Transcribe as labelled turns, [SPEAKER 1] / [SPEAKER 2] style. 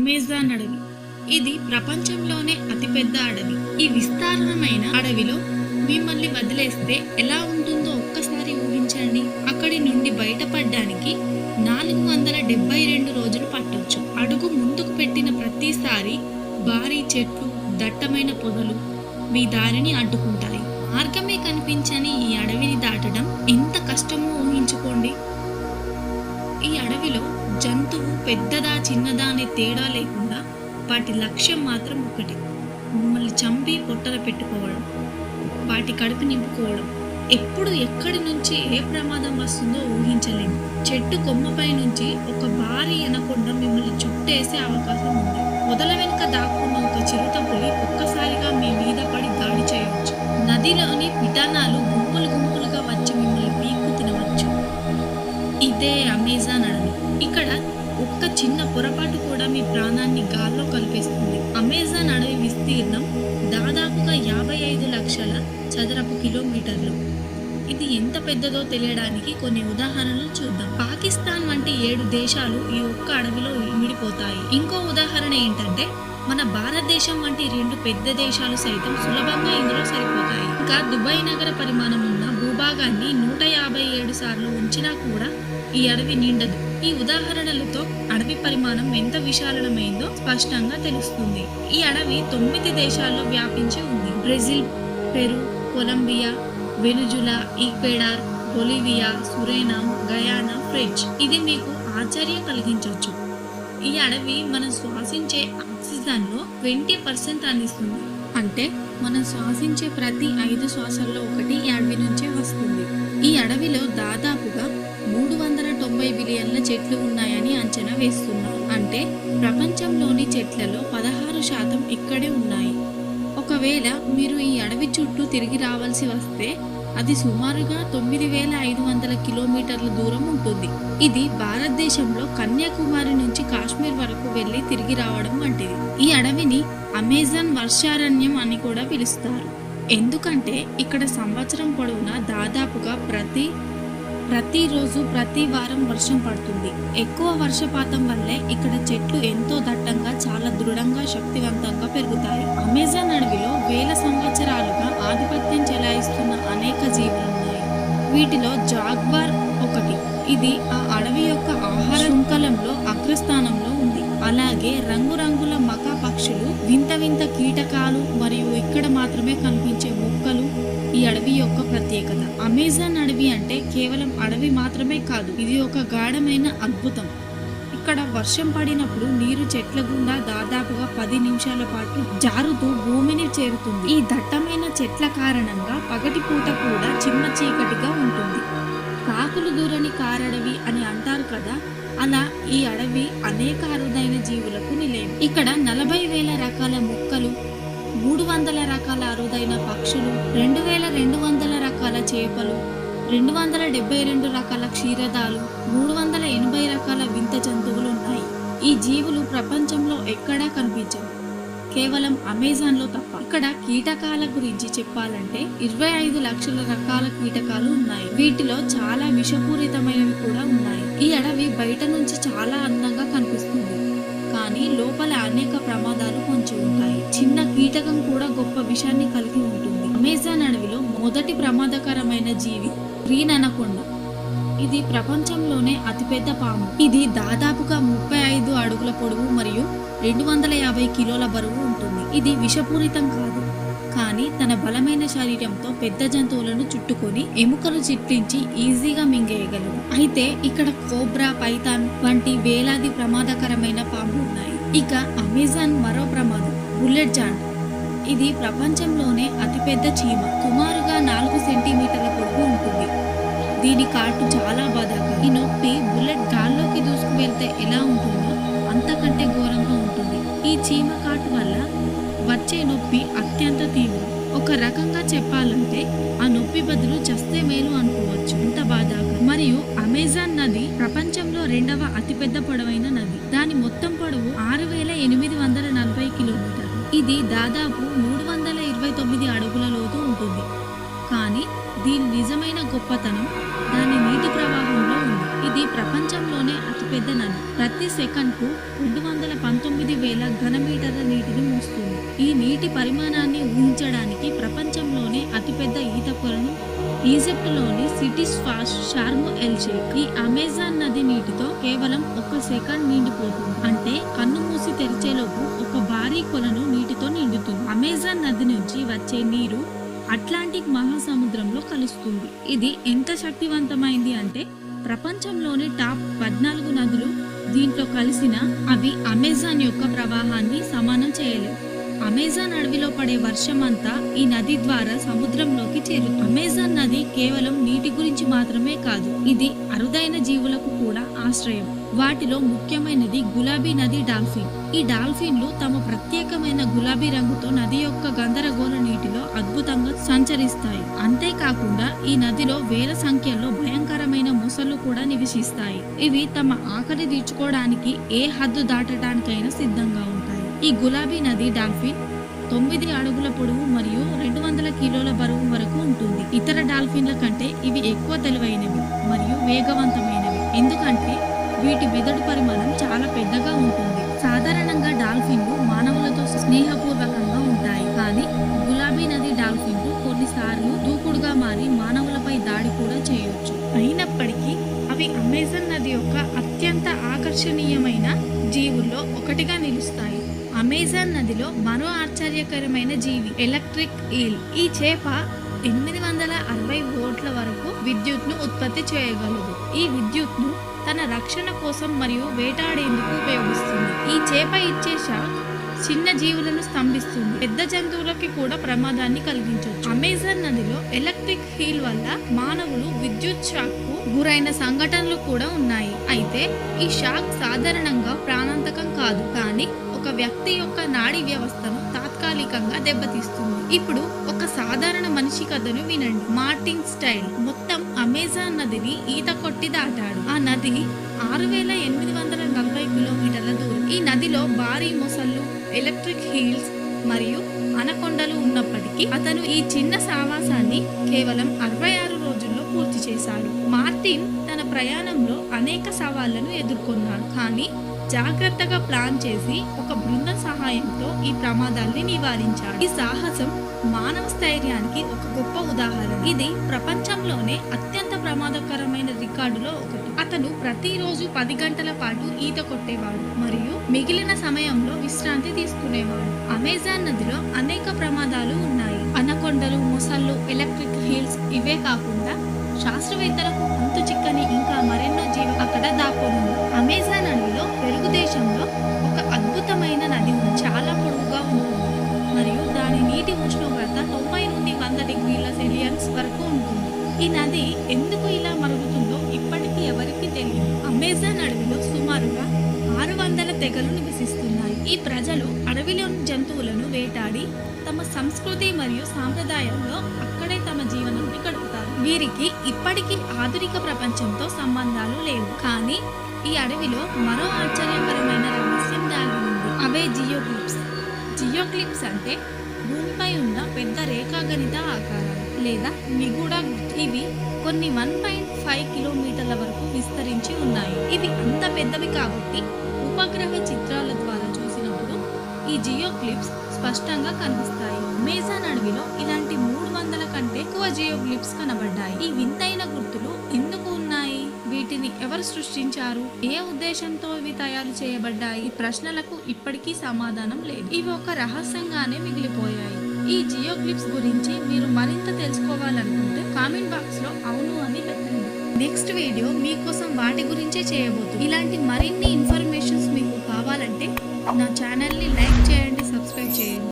[SPEAKER 1] Amazon అడవి ఇది ప్రపంచంలోనే అతిపెద్ద అడవి. ఈ విస్తారమైన అడవిలో మిమ్మల్ని వదిలేస్తే ఎలా ఉంటుందో ఒక్కసారి ఊహించండి. అక్కడి నుండి బయటపడడానికి నాలుగు వందల డెబ్బై రెండు రోజులు పట్టొచ్చు. అడుగు ముందుకు పెట్టిన ప్రతిసారి భారీ చెట్లు దట్టమైన పొదలు మీ దారిని అడ్డుకుంటాయి. మార్గమే కనిపించని ఈ అడవిని దాటడం ఎంత కష్టమో ఊహించుకోండి. ఈ అడవిలో జంతువు పెద్దదా చిన్నదా అనే తేడా లేకుండా వాటి లక్ష్యం మాత్రం ఒకటి. మిమ్మల్ని చంపి పొట్టల పెట్టుకోవడం వాటి కడుపు నింపుకోవడం. ఎప్పుడు ఎక్కడి నుంచి ఏ ప్రమాదం వస్తుందో ఊహించలేము. చెట్టు కొమ్మపై నుంచి ఒక భారీ ఎనకొండ మిమ్మల్ని చుట్టేసే అవకాశం ఉంది. మొదల వెనుక దాక్కున్న ఒక చిరుత పులి ఒక్కసారిగా మీ మీద పడి దాడి చేయవచ్చు. నదిలోని విధానాలు ఎంత పెద్దదో తెలియడానికి కొన్ని ఉదాహరణలు చూద్దాం. పాకిస్తాన్ వంటి ఏడు దేశాలు ఈ ఒక్క అడవిలో ఇమిడిపోతాయి ఇంకో ఉదాహరణ ఏంటంటే మన భారతదేశం వంటి రెండు పెద్ద దేశాలు సైతం సులభంగా ఇందులో సరిపోతాయి. ఇంకా దుబాయ్ నగర పరిమాణం ఉన్న భూభాగాన్ని నూట యాభై ఏడు సార్లు ఉంచినా కూడా ఈ అడవి నిండదు. ఈ ఉదాహరణలతో అడవి పరిమాణం ఎంత విశాలమైందో స్పష్టంగా తెలుస్తుంది. ఈ అడవి తొమ్మిది దేశాల్లో వ్యాపించి ఉంది. Brazil Peru Colombia Venezuela Ecuador Bolivia Suriname Guyana French ఇది మీకు ఆశ్చర్యం కలిగించవచ్చు. ఈ అడవి మనం శ్వాసించే ఆక్సిజన్లో ట్వంటీ పర్సెంట్ అందిస్తుంది. అంటే మనం శ్వాసించే ప్రతి ఐదు శ్వాసల్లో ఒకటి ఈ అడవి నుంచే వస్తుంది. ఈ అడవిలో దాదాపుగా మూడు వందల తొంభై బిలియన్ల చెట్లు ఉన్నాయని అంచనా వేస్తున్నారు అంటే ప్రపంచంలోని చెట్లలో పదహారు శాతం ఇక్కడే ఉన్నాయి. ఒకవేళ మీరు ఈ అడవి చుట్టూ తిరిగి రావాల్సి వస్తే అది సుమారుగా తొమ్మిది వేల ఐదు వందల కిలోమీటర్ల దూరం ఉంటుంది. ఇది భారతదేశంలో కన్యాకుమారి నుంచి కాశ్మీర్ వరకు వెళ్ళి తిరిగి రావడం వంటిది. ఈ అడవిని అమెజాన్ వర్షారణ్యం అని కూడా పిలుస్తారు. ఎందుకంటే ఇక్కడ సంవత్సరం పొడవునా దాదాపుగా ప్రతి ప్రతిరోజు ప్రతి వారం వర్షం పడుతుంది. ఎక్కువ వర్షపాతం వల్లే ఇక్కడ చెట్లు ఎంతో దట్టంగా చాలా దృఢంగా శక్తివంతంగా పెరుగుతాయి. అమెజాన్ అడవిలో వేల సంవత్సరాలుగా ఆధిపత్యం చెలాయిస్తున్న అనేక జీవులు ఉన్నాయి వీటిలో జాగ్వార్ ఒకటి. ఇది ఆ అడవి యొక్క ఆహార శృంఖలంలో అగ్రస్థానంలో ఉంది. అలాగే రంగురంగుల పక్షులు వింత వింత కీటకాలు మరియు ఇక్కడ మాత్రమే కనిపించే మొక్కలు ఈ అడవి యొక్క ప్రత్యేకత. అమెజాన్ అడవి అంటే కేవలం అడవి మాత్రమే కాదు ఇది ఒక గాఢమైన అద్భుతం. ఇక్కడ వర్షం పడినప్పుడు నీరు చెట్ల గుండా దాదాపుగా పది నిమిషాల పాటు జారుతూ భూమిని చేరుతుంది. ఈ దట్టమైన చెట్ల కారణంగా పగటిపూట కూడా చిన్న చీకటిగా ఉంటుంది. కాకులు దూరని కారడవి అని అంటారు కదా అలా ఈ అడవి అనేక అరుదైన జీవులకు నిలయం. ఇక్కడ నలభై వేల రకాల మొక్కలు మూడు వందల రకాల అరుదైన పక్షులు రెండు వేల రెండు వందల రకాల చేపలు రెండు వందల డెబ్బై రెండు రకాల క్షీరదాలు మూడు వందల ఎనభై రకాల వింత జంతువులు ఉన్నాయి. ఈ జీవులు ప్రపంచంలో ఎక్కడా కనిపించవు. కేవలం అమెజాన్లో తప్ప. ఇక్కడ కీటకాల గురించి చెప్పాలంటే ఇరవై ఐదు లక్షల రకాల కీటకాలు ఉన్నాయి. వీటిలో చాలా విషపూరితమైనవి కూడా ఉన్నాయి. ఈ అడవి బయట నుంచి చాలా అందంగా కనిపిస్తుంది. కానీ లోపల అనేక ప్రమాదాలు పొంచి ఉంటాయి. చిన్న కీటకం కూడా గొప్ప విషాన్ని కలిగి ఉంటుంది. అమెజాన్ అడవిలో మొదటి ప్రమాదకరమైన జీవి గ్రీన్ అనకొండ ఇది ప్రపంచంలోనే అతిపెద్ద పాము. ఇది దాదాపుగా ముప్పై ఐదు అడుగుల పొడవు మరియు రెండు వందల యాభై కిలోల బరువు ఉంటుంది. ఇది విషపూరితం కాదు. కానీ తన బలమైన శరీరంతో పెద్ద జంతువులను చుట్టుకొని ఎముకలు చిట్లించి ఈజీగా మింగేయగలదు. అయితే ఇక్కడ కోబ్రా పైథాన్ వంటి వేలాది ప్రమాదకరమైన పాములు ఉన్నాయి. ఇక అమెజాన్ మరో ప్రమాదం బుల్లెట్ జాంట్ ఇది ప్రపంచంలోనే అతిపెద్ద చీమ. సుమారుగా దీని కాటు చాలా బాధాకరం. ఈ నొప్పి బుల్లెట్ గాల్లోకి దూసుకు వెళ్తే ఎలా ఉంటుందో అంతకంటే ఘోరంగా ఉంటుంది. ఈ చీమ కాటు వల్ల వచ్చే నొప్పి అత్యంత తీవ్రం. ఒక రకంగా చెప్పాలంటే ఆ నొప్పి బదులు చస్తే మేలు అనుకోవచ్చు. అంత బాధాకరం. మరియు అమెజాన్ నది ప్రపంచంలో రెండవ అతిపెద్ద పొడవైన నది. దాని మొత్తం పొడవు ఆరు వేల ఎనిమిది వందల నలభై కిలోమీటర్లు. ఇది దాదాపు మూడు వందల ఇరవై తొమ్మిది అడుగుల నిజమైన గొప్పతనం దాని నీటి ప్రవాహంలో ఉంది. ఇది ప్రపంచంలోనే అతిపెద్ద నది. ప్రతి సెకండ్కు రెండు వందల పంతొమ్మిది వేల ఘనమీటర్ల నీటిని మోస్తుంది. ఈ నీటి పరిమాణాన్ని ఊహించడానికి ప్రపంచంలోనే అతిపెద్ద ఈత కొలను ఈజిప్ట్లోని cities first Sharm El Sheikh ఈ అమెజాన్ నది నీటితో కేవలం ఒక సెకండ్ నిండిపోతుంది. అంటే కన్ను మూసి తెరిచేలోపు ఒక భారీ కొలను నీటితో నిండుతుంది. అమెజాన్ నది నుంచి వచ్చే నీరు అట్లాంటిక్ మహాసముద్రంలో కలుస్తుంది. ఇది ఎంత శక్తివంతమైంది అంటే ప్రపంచంలోని టాప్ పద్నాలుగు నదులు దీంట్లో కలిసిన అవి అమెజాన్ యొక్క ప్రవాహాన్ని సమానం చేయలేవు. అమెజాన్ అడవిలో పడే వర్షం అంతా ఈ నది ద్వారా సముద్రంలోకి చేరు అమెజాన్ నది కేవలం నీటి గురించి మాత్రమే కాదు ఇది అరుదైన జీవులకు కూడా ఆశ్రయం. వాటిలో ముఖ్యమైనది గులాబీ నది డాల్ఫిన్. ఈ డాల్ఫిన్లు తమ ప్రత్యేకమైన గులాబీ రంగుతో నది యొక్క గందరగోళ సంచరిస్తాయి అంతేకాకుండా ఈ నదిలో వేల సంఖ్యలో భయంకరమైన మొసళ్ళు కూడా నివసిస్తాయి. ఇవి తమ ఆకలి తీర్చుకోవడానికి ఏ హద్దు దాటడానికైనా సిద్ధంగా ఉంటాయి. ఈ గులాబీ నది డాల్ఫిన్ తొమ్మిది అడుగుల పొడవు మరియు రెండు వందల కిలోల బరువు వరకు ఉంటుంది. ఇతర డాల్ఫిన్ల కంటే ఇవి ఎక్కువ తెలివైనవి మరియు వేగవంతమైనవి. ఎందుకంటే వీటి మెదడు పరిమాణం చాలా పెద్దగా ఉంటుంది. సాధారణంగా డాల్ఫిన్లు మానవులతో స్నేహపూర్వకంగా ఉంటాయి. కానీ గులాబీ నది డాల్ఫిన్లు కొన్నిసార్లు దూకుడుగా మారి మానవులపై దాడి కూడా చేయొచ్చు. అయినప్పటికీ అవి అమెజాన్ నది యొక్క అత్యంత ఆకర్షణీయమైన జీవుల్లో ఒకటిగా నిలుస్తాయి. అమెజాన్ నదిలో మరో ఆశ్చర్యకరమైన జీవి ఎలక్ట్రిక్ ఈల్. ఈ చేప ఎనిమిది వందల అరవై వోల్ట్ల వరకు విద్యుత్ను ఉత్పత్తి చేయగలదు. ఈ విద్యుత్ను తన రక్షణ కోసం మరియు వేటాడేందుకు ఉపయోగిస్తుంది. ఈ చేప ఇచ్చే షాక్ చిన్న జీవులను స్తంభిస్తుంది. పెద్ద జంతువులకి కూడా ప్రమాదాన్ని కలిగించవచ్చు అమెజాన్ నదిలో ఎలక్ట్రిక్ హీల్ వల్ల మానవులు విద్యుత్ షాక్కు గురైన సంఘటనలు కూడా ఉన్నాయి. అయితే ఈ షాక్ సాధారణంగా ప్రాణాంతకం కాదు. కానీ ఒక వ్యక్తి యొక్క నాడీ వ్యవస్థను తాత్కాలికంగా దెబ్బతీస్తుంది. ఇప్పుడు ఒక సాధారణ మనిషి కథను వినండి. మార్టిన్ స్టైల్ మొత్తం అమెజాన్ నదిని ఈత కొట్టి దాటాడు. ఆ నది ఆరు వేల ఎనిమిది వందల నలభై కిలోమీటర్ల దూరం. ఈ నదిలో భారీ మొసళ్ళు ఎలక్ట్రిక్ హీల్స్ మరియు అనకొండలు ఉన్నప్పటికీ అతను ఈ చిన్న సావాసాన్ని కేవలం అరవై ఆరు రోజుల్లో పూర్తి చేశాడు. మార్టిన్ తన ప్రయాణంలో అనేక సవాళ్ళను ఎదుర్కొన్నాడు. కానీ జాగ్రత్తగా ప్లాన్ చేసి ఒక బృందం సహాయంతో ఈ ప్రమాదాల్ని నివారించాడు ఈ సాహసం మానవ స్థైర్యానికి ఒక గొప్ప ఉదాహరణ. ఇది ప్రపంచంలోనే అత్యంత ప్రమాదకరమైన రికార్డులో ఒకటి. అతను ప్రతిరోజు పది గంటల పాటు ఈత కొట్టేవాడు మరియు మిగిలిన సమయంలో విశ్రాంతి తీసుకునేవాడు. అమెజాన్ నదిలో అనేక ప్రమాదాలు ఉన్నాయి. అనకొండలు మొసళ్ళు ఎలక్ట్రిక్ హీల్స్ ఇవే కాకుండా శాస్త్రవేత్తలకు అంతు చిక్కని ఇంకా మరెన్నో జీవి అక్కడ దాక్కొనుంది. అమెజాన్ అడవిలో పెరుగు దేశంలో ఒక అద్భుతమైన నది ఉంది. చాలా పొడవుగా ఉంటుంది. మరియు దాని నీటి ఉష్ణోగ్రత తొంభై నుండి వంద డిగ్రీల సెలియన్స్ వరకు ఉంటుంది. ఈ నది ఎందుకు ఇలా మరుగుతుందో ఇప్పటికీ ఎవరికీ తెలియదు. అమెజాన్ అడవిలో సుమారుగా ఆరు వందల తెగలు నివసిస్తున్నాయి. ఈ ప్రజలు అడవిలోని జంతువులను వేటాడి తమ సంస్కృతి మరియు సాంప్రదాయంలో అక్కడే తమ జీవన వీరికి ఇప్పటికీ ఆధునిక ప్రపంచంతో సంబంధాలు లేవు. కానీ ఈ అడవిలో మరో ఆశ్చర్యకరమైన రహస్యం దాగి ఉంది. అవే జియోక్లిప్స్. జియోక్లిప్స్ అంటే భూమిపై ఉన్న పెద్ద రేఖాగణిత ఆకారాలు లేదా నిగూఢ ఇవి కొన్ని వన్ పాయింట్ ఫైవ్ కిలోమీటర్ల వరకు విస్తరించి ఉన్నాయి. ఇవి అంత పెద్దవి కాబట్టి ఉపగ్రహ చిత్రాల ద్వారా చూసినప్పుడు ఈ జియోక్లిప్స్ స్పష్టంగా కనిపిస్తాయి. అమెజాన్ అడవిలో ఇలాంటి మూడు వందల కంటే ఎక్కువ జియోగ్లిప్స్ కనబడ్డాయి. ఈ వింతైన గుర్తులు ఎందుకు ఉన్నాయి? వీటిని ఎవరు సృష్టించారు? ఏ ఉద్దేశంతో ఇవి తయారు చేయబడ్డాయి? ప్రశ్నలకు ఇప్పటికీ సమాధానం లేదు. ఇవి ఒక రహస్యంగానే మిగిలిపోయాయి. ఈ జియోగ్లిప్స్ గురించి మీరు మరింత తెలుసుకోవాలనుకుంటే కామెంట్ బాక్స్లో అవును అని పెట్టండి. నెక్స్ట్ వీడియో మీకోసం వాటి గురించే చేయబోతుంది. ఇలాంటి మరిన్ని ఇన్ఫర్మేషన్స్ మీకు కావాలంటే నా ఛానల్ని లైక్